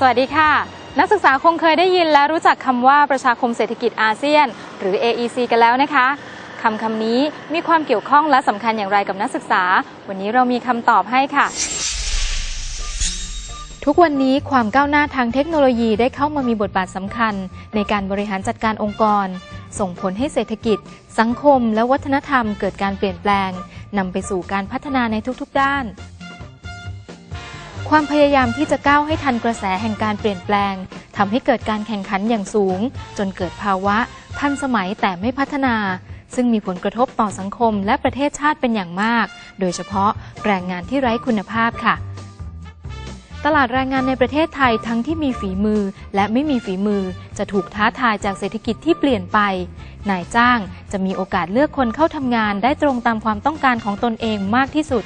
สวัสดีค่ะ นักศึกษาคงเคยได้ยินและรู้จักคำว่าประชาคมเศรษฐกิจอาเซียน หรือ AEC กันแล้วนะคะคำคำนี้มีความเกี่ยวข้องและสำคัญอย่างไรกับนักศึกษา วันนี้เรามีคำตอบให้ค่ะ ทุกวันนี้ความก้าวหน้าทางเทคโนโลยีได้เข้ามามีบทบาทสำคัญ ในการบริหารจัดการองค์กร ส่งผลให้เศรษฐกิจ สังคม และวัฒนธรรมเกิดการเปลี่ยนแปลงนำไปสู่การพัฒนาในทุกๆด้าน ความพยายามที่จะก้าวให้ทันกระแสแห่งการเปลี่ยนแปลงทำให้เกิดการแข่งขันอย่างสูง จนเกิดภาวะ ทันสมัยแต่ไม่พัฒนา ซึ่งมีผลกระทบต่อสังคมและประเทศชาติเป็นอย่างมาก โดยเฉพาะแรงงานที่ไร้คุณภาพค่ะ ตลาดแรงงานในประเทศไทยทั้งที่มีฝีมือและไม่มีฝีมือจะถูกท้าทายจากเศรษฐกิจที่เปลี่ยนไป นายจ้างจะมีโอกาสเลือกคนเข้าทำงานได้ตรงตามความต้องการของตนเองมากที่สุด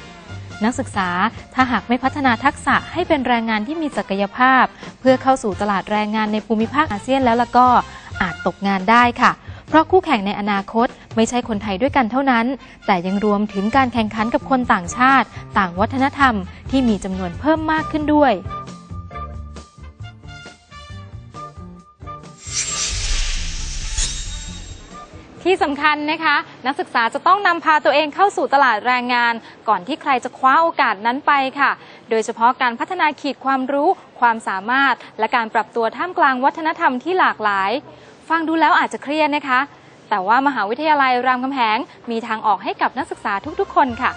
นักศึกษาถ้าหากไม่พัฒนาทักษะให้เป็นแรงงานที่มีศักยภาพ เพื่อเข้าสู่ตลาดแรงงานในภูมิภาคอาเซียนแล้วละก็อาจตกงานได้ค่ะ เพราะคู่แข่งในอนาคตไม่ใช่คนไทยด้วยกันเท่านั้น แต่ยังรวมถึงการแข่งขันกับคนต่างชาติ ต่างวัฒนธรรม ที่มีจำนวนเพิ่มมากขึ้นด้วย ที่สำคัญนะคะ นักศึกษาจะต้องนำพาตัวเองเข้าสู่ตลาดแรงงาน ก่อนที่ใครจะคว้าโอกาสนั้นไปค่ะ โดยเฉพาะการพัฒนาขีดความรู้ ความสามารถ และการปรับตัวท่ามกลางวัฒนธรรมที่หลากหลาย ฟังดูแล้วอาจจะเครียดนะคะ แต่ว่ามหาวิทยาลัยรามคำแหงมีทางออกให้กับนักศึกษาทุกๆ คนค่ะ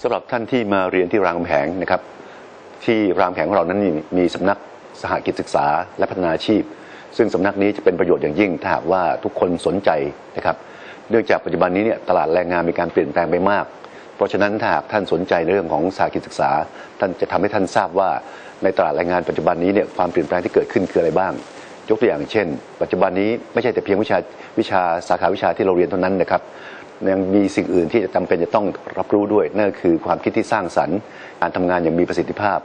สำหรับท่านที่มาเรียนที่รามคำแหงนะครับ ที่รามคำแหงของเรานั้นมีมีสำนักสหกิจศึกษาและพัฒนาอาชีพ ซึ่งสำนักนี้จะเป็นประโยชน์อย่างยิ่งถ้าหากว่าทุกคนสนใจนะครับเนื่องจากปัจจุบันนี้เนี่ยตลาดแรงงานมีการเปลี่ยนแปลงไปมาก เพราะฉะนั้นถ้าหากท่านสนใจในเรื่องของสหกิจศึกษา ท่านจะทำให้ท่านทราบว่าในตลาดแรงงานปัจจุบันนี้เนี่ยความเปลี่ยนแปลงที่เกิดขึ้นคืออะไรบ้าง ยกตัวอย่างเช่น ปัจจุบันนี้ไม่ใช่แต่เพียงวิชาวิชาสาขาวิชาที่เราเรียนเท่านั้นนะครับยังมีสิ่งอื่นที่จะจำเป็นจะต้องรับรู้ด้วยนั่นก็คือความคิดที่สร้างสรรค์ การทำงานอย่างมีประสิทธิภาพ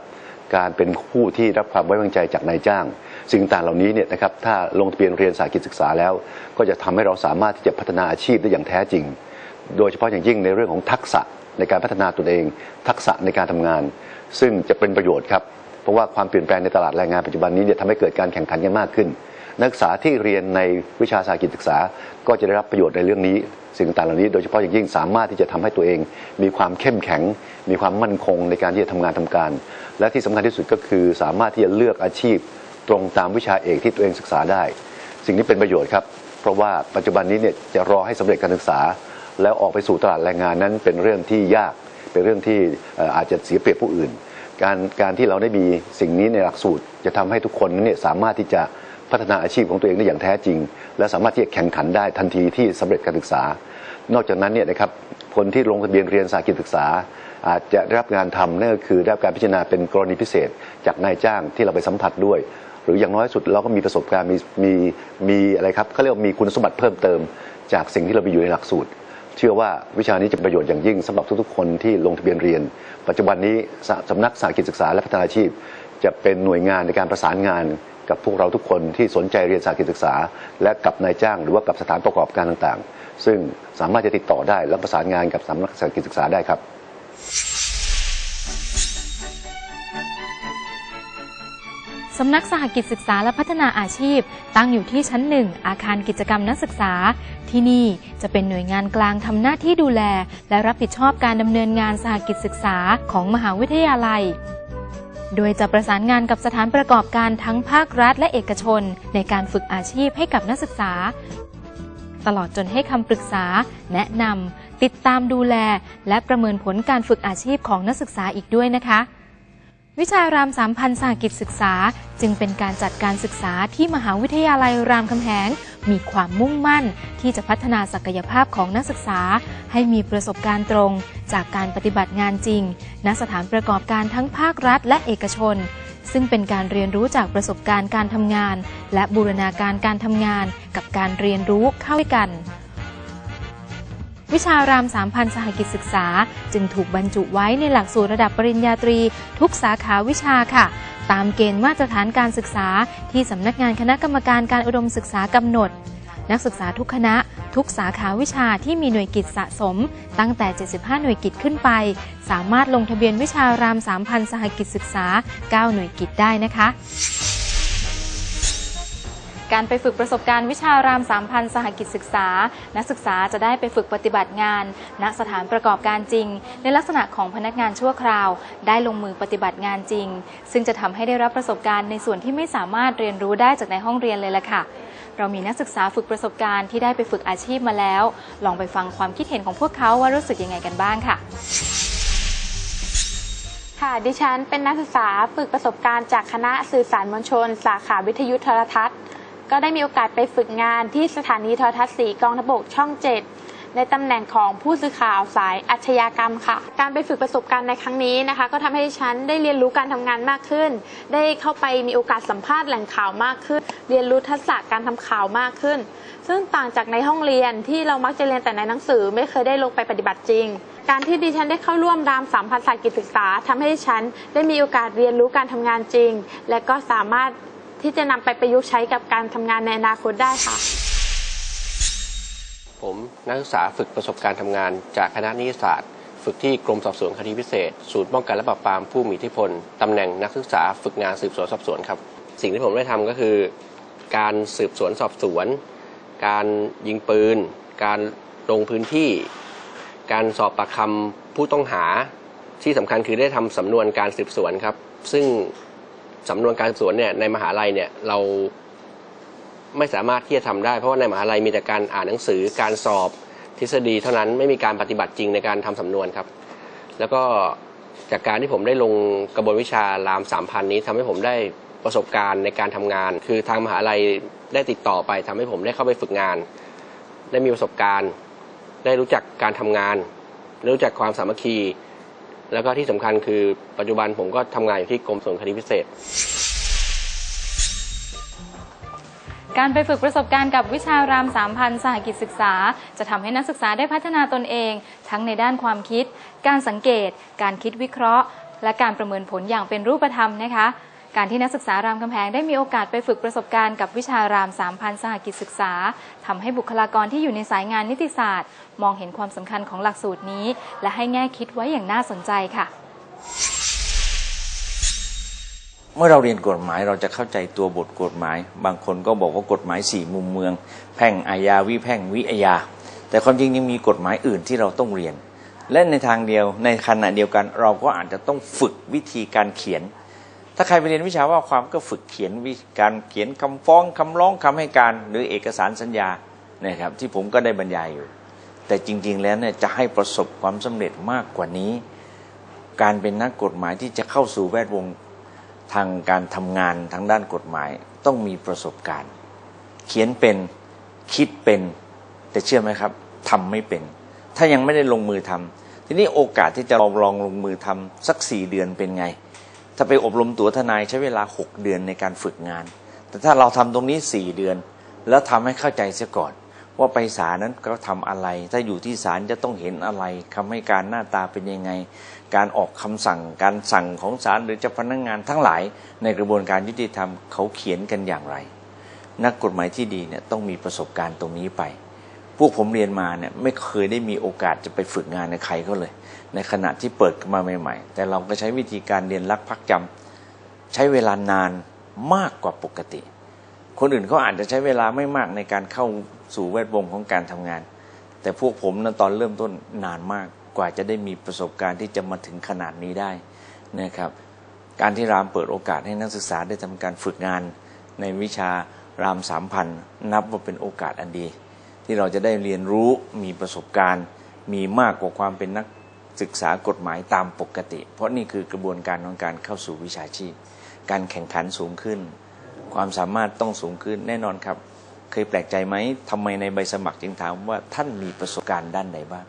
การเป็นผู้ที่รับความไว้วางใจจากนายจ้าง สิ่งต่างเหล่านี้เนี่ยนะครับถ้าลงทะเบียนเรียนสายกิจศึกษาแล้ว ก็จะทำให้เราสามารถที่จะพัฒนาอาชีพได้อย่างแท้จริง โดยเฉพาะอย่างยิ่งในเรื่องของทักษะในการพัฒนาตนเอง ทักษะในการทำงาน ซึ่งจะเป็นประโยชน์ครับเพราะว่าความเปลี่ยนแปลงในตลาดแรงงานปัจจุบันนี้เนี่ยทำให้เกิดการแข่งขันกันมากขึ้น นักศึกษาที่เรียนในวิชาสาหกิจศึกษา ก็จะได้รับประโยชน์ในเรื่องนี้ สิ่งต่างเหล่านี้ โดยเฉพาะอย่างยิ่งสามารถที่จะทำให้ตัวเอง มีความเข้มแข็ง มีความมั่นคงในการที่จะทำงานทำการ และที่สำคัญที่สุดก็คือสามารถที่จะเลือกอาชีพ ตรงตามวิชาเอกที่ตัวเองศึกษาได้ สิ่งนี้เป็นประโยชน์ครับ เพราะว่าปัจจุบันนี้เนี่ยจะรอให้สำเร็จการศึกษา แล้วออกไปสู่ตลาดแรงงานนั้นเป็นเรื่องที่ยาก เป็นเรื่องที่อาจจะเสียเปรียบผู้อื่น การการที่เราได้มีสิ่งนี้ในหลักสูตร จะทำให้ทุกคนนั้นเนี่ยสามารถที่จะพัฒนาอาชีพของตัวเองได้อย่างแท้จริง และสามารถที่จะแข่งขันได้ทันทีที่สำเร็จการศึกษา นอกจากนั้นเนี่ยนะครับคนที่ลงทะเบียนเรียนสากิจศึกษา อาจจะได้รับงานทำนั่นก็คือได้รับการพิจารณาเป็นกรณีพิเศษ จากนายจ้างที่เราไปสัมผัสด้วย หรืออย่างน้อยสุดเราก็มีประสบการณ์มีมีมีอะไรครับเขาเรียกว่ามีคุณสมบัติเพิ่มเติม จากสิ่งที่เรามีอยู่ในหลักสูตร เชื่อว่าวิชานี้จะประโยชน์อย่างยิ่งสำหรับทุกๆ คนที่ลงทะเบียนเรียน ปัจจุบันนี้สสำนักสากิจศึกษาและพัฒนาอาชีพ จะเป็นหน่วยงานในการประสานงานกับพวกเราทุกคนที่สนใจเรียนสากิจศึกษา และกับนายจ้างหรือว่ากับสถานประกอบการต่างๆ ซึ่งสามารถจะติดต่อได้และประสานงานกับสำนักสากิจศึกษาได้ครับ สำนักสหกิจศึกษาและพัฒนาอาชีพ ตั้งอยู่ที่ชั้นหนึ่งอาคารกิจกรรมนักศึกษา ที่นี่จะเป็นหน่วยงานกลางทำหน้าที่ดูแล และรับผิดชอบการดำเนินงานสหกิจศึกษาของมหาวิทยาลัย โดยจะประสานงานกับสถานประกอบการทั้งภาครัฐและเอกชน ในการฝึกอาชีพให้กับนักศึกษา ตลอดจนให้คำปรึกษา แนะนำ ติดตามดูแล และประเมินผลการฝึกอาชีพของนักศึกษาอีกด้วยนะคะ วิชารามสามพันสหกิจศึกษา จึงเป็นการจัดการศึกษาที่มหาวิทยาลัยรามคำแหง มีความมุ่งมั่น ที่จะพัฒนาศักยภาพของนักศึกษา ให้มีประสบการณ์ตรง จากการปฏิบัติงานจริง ณสถานประกอบการทั้งภาครัฐและเอกชนซึ่งเป็นการเรียนรู้จากประสบการณ์การทำงาน และบูรณาการการทำงานกับการเรียนรู้เข้าด้วยกัน วิชารามสามพันสหกิจศึกษา จึงถูกบรรจุไว้ในหลักสูตรระดับปริญญาตรี ทุกสาขาวิชาค่ะ ตามเกณฑ์มาตรฐานการศึกษา ที่สำนักงานคณะกรรมการการอุดมศึกษากำหนด นักศึกษาทุกคณะ ทุกสาขาวิชาที่มีหน่วยกิจสะสม ตั้งแต่ 75 หน่วยกิจขึ้นไป สามารถลงทะเบียนวิชาราม3,000สหกิจศึกษา 9 หน่วยกิจได้นะคะ การไปฝึกประสบการณ์วิชาราม3,000สหกิจศึกษา นักศึกษาจะได้ไปฝึกปฏิบัติงาน ณสถานประกอบการจริง ในลักษณะของพนักงานชั่วคราว ได้ลงมือปฏิบัติงานจริง ซึ่งจะทำให้ได้รับประสบการณ์ในส่วนที่ไม่สามารถเรียนรู้ได้จากในห้องเรียนเลยล่ะค่ะ เรามีนักศึกษาฝึกประสบการณ์ที่ได้ไปฝึกอาชีพมาแล้ว ลองไปฟังความคิดเห็นของพวกเขาว่ารู้สึกยังไงกันบ้างค่ะค่ะ ดิฉันเป็นนักศึกษาฝึกประสบการณ์จากคณะสื่อสารมวลชน สาขาวิทยุโทรทัศน์ ก็ได้มีโอกาสไปฝึกงานที่สถานีโทรทัศน์สีกองทบกช่อง 7 ในตำแหน่งของผู้สื่อข่าวสายอาชญากรรมค่ะ การไปฝึกประสบการณ์ในครั้งนี้นะคะ ก็ทำให้ฉันได้เรียนรู้การทำงานมากขึ้น ได้เข้าไปมีโอกาสสัมภาษณ์แหล่งข่าวมากขึ้น เรียนรู้ทักษะการทำข่าวมากขึ้น ซึ่งต่างจากในห้องเรียนที่เรามักจะเรียนแต่ในหนังสือ ไม่เคยได้ลงไปปฏิบัติจริงการที่ดิฉันได้เข้าร่วมรามสามพันสายกิจศึกษาทำให้ฉันได้มีโอกาสเรียนรู้การทำงานจริง และก็สามารถ ที่จะนำไปประยุกต์ใช้กับการทำงานในอนาคตได้ค่ะ ผมนักศึกษาฝึกประสบการณ์ทำงานจากคณะนิติศาสตร์ ฝึกที่กรมสอบสวนคดีพิเศษ ศูนย์ป้องกันและปราบปรามผู้มีอิทธิพลตำแหน่งนักศึกษาฝึกงานสืบสวนสอบสวนครับ สิ่งที่ผมได้ทำก็คือ การสืบสวนสอบสวน การยิงปืน การลงพื้นที่ การสอบปากคำผู้ต้องหาที่สำคัญคือได้ทำสำนวนการสืบสวนครับ ซึ่ง สำนวนการสวนเนี่ยในมหาลัยเนี่ยเราไม่สามารถที่จะทำได้ เพราะว่าในมหาลัยมีแต่การอ่านหนังสือการสอบทฤษฎีเท่านั้นไม่มีการปฏิบัติจริงในการทำสำนวนครับ แล้วก็จากการที่ผมได้ลงกระบวนวิชารามสามพันนี้ทำให้ผมได้ประสบการณ์ในการทำงาน คือทางมหาลัยได้ติดต่อไปทำให้ผมได้เข้าไปฝึกงาน ได้มีประสบการณ์ ได้รู้จักการทำงานได้รู้จักความสามัคคี แล้วก็ที่สำคัญคือปัจจุบันผมก็ทำงานอยู่ที่กรมสวนคดีพิเศษ การไปฝึกประสบการณ์กับวิชารามสามพันสหกิจศึกษา จะทำให้นักศึกษาได้พัฒนาตนเอง ทั้งในด้านความคิด การสังเกต การคิดวิเคราะห์ และการประเมินผลอย่างเป็นรูปธรรมนะคะ การที่นักศึกษารามคำแหงได้มีโอกาสไปฝึกประสบการณ์กับวิชาราม 3,000 สหกิจศึกษาทำให้บุคลากรที่อยู่ในสายงานนิติศาสตร์ มองเห็นความสำคัญของหลักสูตรนี้ และให้แง่คิดไว้อย่างน่าสนใจค่ะ เมื่อเราเรียนกฎหมายเราจะเข้าใจตัวบทกฎหมาย บางคนก็บอกว่ากฎหมายสี่มุมเมือง แพ่งอาญาวิแพ่งวิอาญา แต่ความจริงยังมีกฎหมายอื่นที่เราต้องเรียน และในทางเดียวในขณะเดียวกันเราก็อาจจะต้องฝึกวิธีการเขียน ถ้าใครไปเรียนวิชาว่าความก็ฝึกเขียนวิการเขียนคำฟ้องคำร้องคำให้การหรือเอกสารสัญญานะครับที่ผมก็ได้บรรยายอยู่ แต่จริง ๆ แล้วเนี่ยจะให้ประสบความสำเร็จมากกว่านี้ การเป็นนักกฎหมายที่จะเข้าสู่แวดวงทางการทำงานทางด้านกฎหมาย ต้องมีประสบการณ์ เขียนเป็นคิดเป็น แต่เชื่อไหมครับทำไม่เป็น ถ้ายังไม่ได้ลงมือทำทีนี้โอกาสที่จะลองลองลงมือทำสักสี่เดือนเป็นไง ถ้าไปอบรมตัวทนายใช้เวลาหกเดือนในการฝึกงาน แต่ถ้าเราทำตรงนี้สี่เดือน แล้วทำให้เข้าใจเสียก่อน ว่าไปศาลนั้นก็ทำอะไร ถ้าอยู่ที่ศาลจะต้องเห็นอะไรคำให้การหน้าตาเป็นยังไง การออกคำสั่ง การสั่งของศาลหรือเจ้าพนักงานทั้งหลายในกระบวนการยุติธรรมเขาเขียนกันอย่างไร นักกฎหมายที่ดีเนี่ยต้องมีประสบการณ์ตรงนี้ไป พวกผมเรียนมาเนี่ยไม่เคยได้มีโอกาสจะไปฝึกงานในใครก็เลย ในขณะที่เปิดมาใหม่ ๆ แต่เราก็ใช้วิธีการเรียนรักพักจำใช้เวลานานมากกว่าปกติ คนอื่นเขาอาจจะใช้เวลาไม่มากในการเข้าสู่แวดวงของการทำงาน แต่พวกผมนะตอนเริ่มต้นนานมากกว่าจะได้มีประสบการณ์ที่จะมาถึงขนาดนี้ได้นะครับการที่รามเปิดโอกาสให้นักศึกษาได้ทำการฝึกงานในวิชารามสามพันนับว่าเป็นโอกาสอันดี ที่เราจะได้เรียนรู้มีประสบการณ์ มีมากกว่าความเป็นนักศึกษากฎหมายตามปกติ เพราะนี่คือกระบวนการของการเข้าสู่วิชาชีพ การแข่งขันสูงขึ้น ความสามารถต้องสูงขึ้นแน่นอนครับ เคยแปลกใจไหมทำไมในใบสมัครจึงถามว่าท่านมีประสบการณ์ด้านใดบ้าง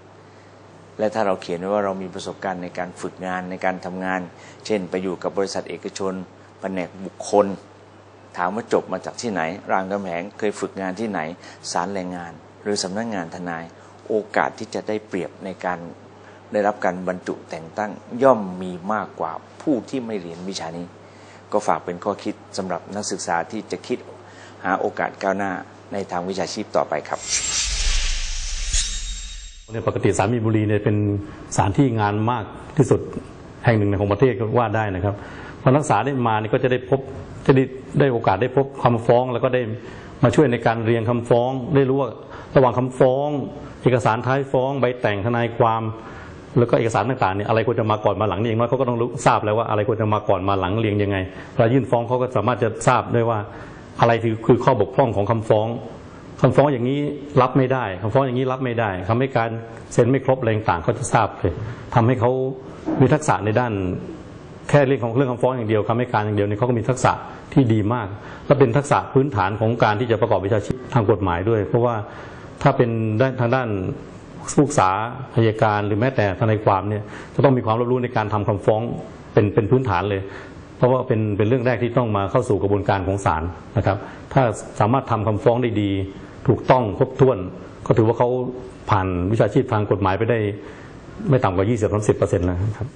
และถ้าเราเขียนไว้ว่าเรามีประสบการณ์ในการฝึกงานในการทำงาน เช่น ไปอยู่กับบริษัทเอกชนแผนกบุคคล ถามว่าจบมาจากที่ไหน รามคำแหงเคยฝึกงานที่ไหนศาลแรงงาน หรือสำนักงงานทนายโอกาสที่จะได้เปรียบในการได้รับการบรรจุแต่งตั้งย่อมมีมากกว่าผู้ที่ไม่เรียนวิชานี้ ก็ฝากเป็นข้อคิดสำหรับนักศึกษาที่จะคิดหาโอกาสก้าวหน้าในทางวิชาชีพต่อไปครับเนี่ยปกติสามีบุรีเนี่ยเป็นสารที่งานมากที่สุดแห่งหนึ่งในของประเทศก็ว่าได้นะครับพอนักศึกษาได้มาเนี่ยก็จะได้พบจะได้ได้โอกาสได้พบคำฟ้อง แล้วก็ได้มาช่วยในการเรียงคำฟ้องได้รู้ว่า ระหว่างคำฟ้อง เอกสารท้ายฟ้อง ใบแต่งทนายความแล้วก็เอกสารต่างๆเนี่ยอะไรควรจะมาก่อนมาหลังนี่เอย่างน้อยเขาก็ต้องรู้ทราบแล้วว่าอะไรควรจะมาก่อนมาหลังเรียงยังไงเวลายื่นฟ้องเขาก็สามารถจะทราบได้ว่าอะไรคือคือข้อบกพร่องของคำฟ้องคำฟ้องอย่างนี้รับไม่ได้คำฟ้องอย่างนี้รับไม่ได้คำให้การเซ็นไม่ครบอะไรต่างๆเขาจะทราบเลยทำให้เขามีทักษะในด้าน แค่เรื่องของเรื่องคำฟ้องอย่างเดียวคำให้การอย่างเดียวเนี่ยเขาก็มีทักษะที่ดีมาก และเป็นทักษะพื้นฐานของการที่จะประกอบวิชาชีพทางกฎหมายด้วย เพราะว่า ถ้าเป็นด้านทางด้านผู้ศึกษาพยการหรือแม้แต่ทนายความเนี่ยจะต้องมีความรอบรู้ในการทำคำฟ้องเป็นเป็นพื้นฐานเลย เพราะว่าเป็นเป็นเรื่องแรกที่ต้องมาเข้าสู่กระบวนการของศาลนะครับ ถ้าสามารถทำคำฟ้องได้ดี ถูกต้องครบถ้วน ก็ถือว่าเขาผ่านวิชาชีพทางกฎหมายไปได้ไม่ต่ำกว่า 20-30%แล้วครับ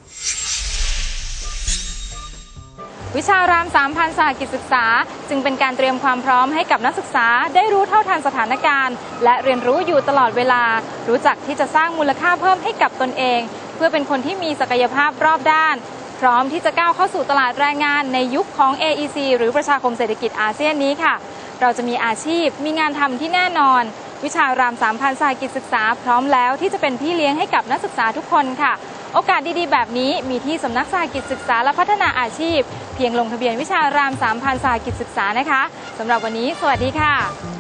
วิชารามสามพันสหกิจศึกษา จึงเป็นการเตรียมความพร้อมให้กับนักศึกษาได้รู้เท่าทันสถานการณ์ และเรียนรู้อยู่ตลอดเวลา รู้จักที่จะสร้างมูลค่าเพิ่มให้กับตนเอง เพื่อเป็นคนที่มีศักยภาพรอบด้าน พร้อมที่จะก้าวเข้าสู่ตลาดแรงงานในยุคของ AEC หรือประชาคมเศรษฐกิจอาเซียนนี้ค่ะ เราจะมีอาชีพ มีงานทำที่แน่นอนวิชารามสามพันสหกิจศึกษาพร้อมแล้วที่จะเป็นพี่เลี้ยงให้กับนักศึกษาทุกคนค่ะ โอกาสดีๆ แบบนี้มีที่สำนักสากิจศึกษาและพัฒนาอาชีพ เพียงลงทะเบียนวิชารามสามพันสากิจศึกษานะคะสำหรับวันนี้ สวัสดีค่ะ